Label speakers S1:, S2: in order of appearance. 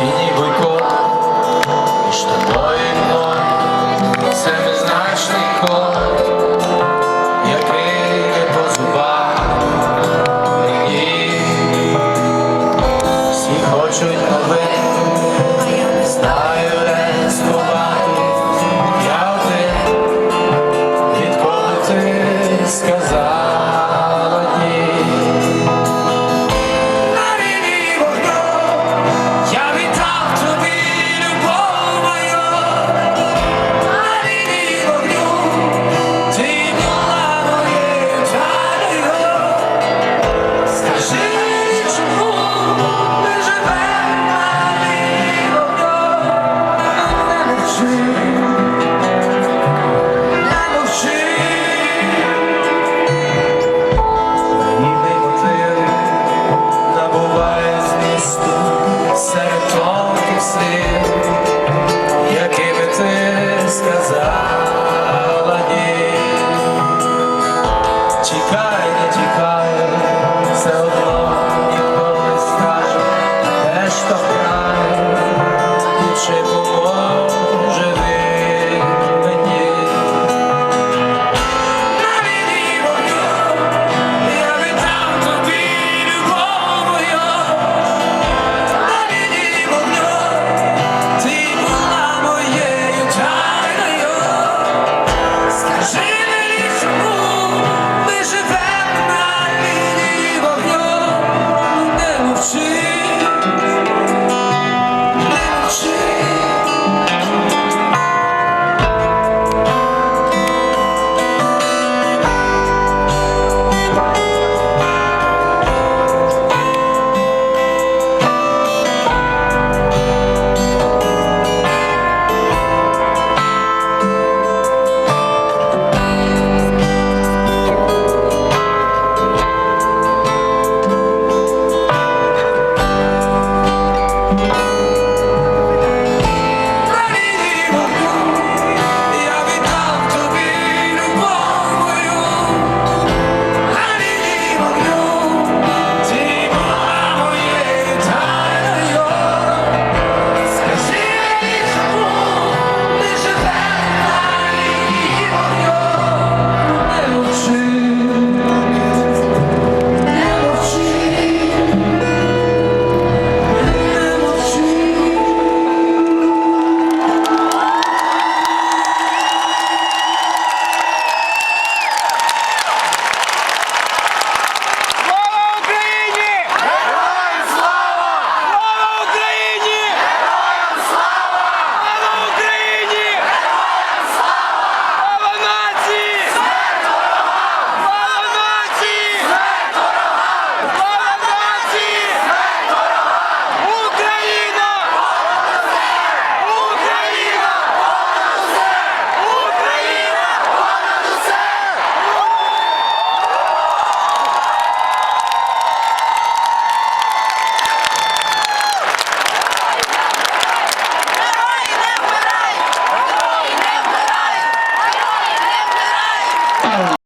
S1: Постійний бойкот між тобою і мною це беззначний код, який не по зубах. Всі хочуть новин, а я не знаю.